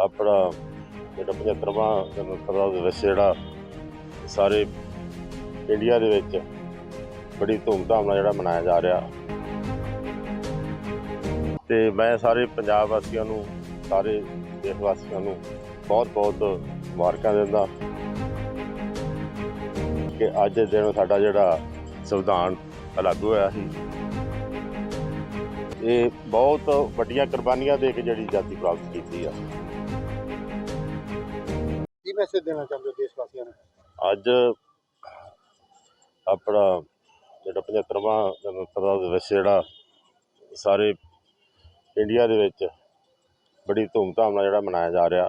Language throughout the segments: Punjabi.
ਆਪਣਾ ਜਿਹੜਾ 75ਵਾਂ ਗਣਤੰਤਰ ਦਾ ਦਿਵਸ ਜਿਹੜਾ ਸਾਰੇ ਇੰਡੀਆ ਦੇ ਵਿੱਚ ਬੜੀ ਧੂਮਧਾਮ ਨਾਲ ਜਿਹੜਾ ਮਨਾਇਆ ਜਾ ਰਿਹਾ। ਤੇ ਮੈਂ ਸਾਰੇ ਪੰਜਾਬ ਵਾਸੀਆਂ ਨੂੰ, ਸਾਰੇ ਦੇਸ਼ ਵਾਸੀਆਂ ਨੂੰ ਬਹੁਤ ਬਹੁਤ ਮੁਬਾਰਕਾਂ ਦਿੰਦਾ ਕਿ ਅੱਜ ਦੇ ਦਿਨ ਸਾਡਾ ਜਿਹੜਾ ਸੰਵਿਧਾਨ ਲਾਗੂ ਹੋਇਆ ਸੀ। ਇਹ ਬਹੁਤ ਵੱਡੀਆਂ ਕੁਰਬਾਨੀਆਂ ਦੇ ਕੇ ਜਿਹੜੀ ਆਜ਼ਾਦੀ ਪ੍ਰਾਪਤ ਕੀਤੀ ਆ। ਕੀ ਮੈਸੇਜ ਦੇਣਾ ਚਾਹੁੰਦੇ ਹੋ ਦੇਸ਼ ਵਾਸੀਆਂ ਨੂੰ? ਅੱਜ ਆਪਣਾ ਜਿਹੜਾ 75ਵਾਂ ਗਣਤੰਤਰ ਦਾ ਦਿਵਸ ਜਿਹੜਾ ਸਾਰੇ ਇੰਡੀਆ ਦੇ ਵਿੱਚ ਬੜੀ ਧੂਮਧਾਮ ਨਾਲ ਜਿਹੜਾ ਮਨਾਇਆ ਜਾ ਰਿਹਾ।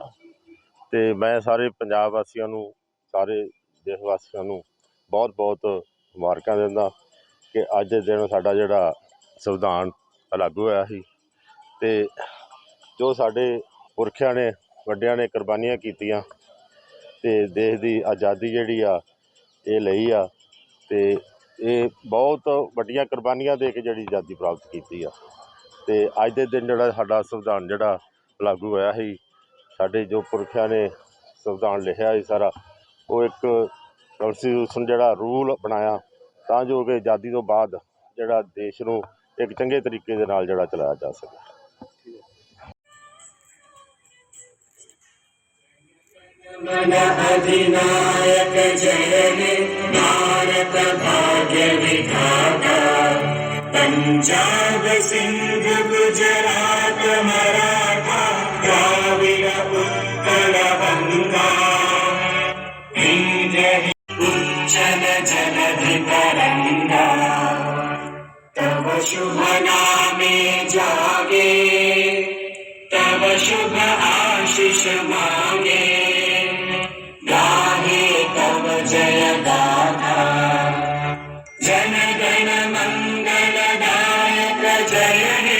ਤੇ ਮੈਂ ਸਾਰੇ ਪੰਜਾਬ ਵਾਸੀਆਂ ਨੂੰ ਸਾਰੇ ਦੇਸ਼ ਵਾਸੀਆਂ ਨੂੰ ਬਹੁਤ ਬਹੁਤ ਮੁਬਾਰਕਾਂ ਦਿੰਦਾ ਕਿ ਅੱਜ ਦੇ ਦਿਨ ਸਾਡਾ ਜਿਹੜਾ ਸੰਵਿਧਾਨ ਲਾਗੂ ਹੋਇਆ ਸੀ। ਤੇ ਜੋ ਸਾਡੇ ਪੁਰਖਿਆਂ ਨੇ, ਵੱਡਿਆਂ ਨੇ ਕੁਰਬਾਨੀਆਂ ਕੀਤੀਆਂ, ਤੇ ਦੇਸ਼ ਦੀ ਆਜ਼ਾਦੀ ਜਿਹੜੀ ਆ, ਇਹ ਲਈ ਆ। ਤੇ ਇਹ ਬਹੁਤ ਵੱਡੀਆਂ ਕੁਰਬਾਨੀਆਂ ਦੇ ਕੇ ਜਿਹੜੀ ਆਜ਼ਾਦੀ ਪ੍ਰਾਪਤ ਕੀਤੀ ਆ। ਤੇ ਅੱਜ ਦੇ ਦਿਨ ਜਿਹੜਾ ਸਾਡਾ ਸੰਵਿਧਾਨ ਜਿਹੜਾ ਲਾਗੂ ਹੋਇਆ ਸੀ, ਸਾਡੇ ਜੋ ਪੁਰਖਿਆਂ ਨੇ ਸੰਵਿਧਾਨ ਲਿਖਿਆ ਸੀ ਸਾਰਾ, ਉਹ ਇੱਕ ਕਨਸਟੀਟਿਊਸ਼ਨ ਜਿਹੜਾ ਰੂਲ ਬਣਾਇਆ, ਤਾਂ ਜੋ ਕਿ ਆਜ਼ਾਦੀ ਤੋਂ ਬਾਅਦ ਜਿਹੜਾ ਦੇਸ਼ ਨੂੰ ਇੱਕ ਚੰਗੇ ਤਰੀਕੇ ਦੇ ਨਾਲ ਜਿਹੜਾ ਚਲਾਇਆ ਜਾ ਸਕੇ मन अधिनायक जय हे भारत भाग्य विधाता पंजाब सिंध गुजरात मराठा द्राविड उत्कल गंगा हिंद उच्चल जलधि तरंगा तव शुभ नामे जागे तव शुभ आशीष मांगे गाहे तव जय गाथा जन गण मंगल दायक जय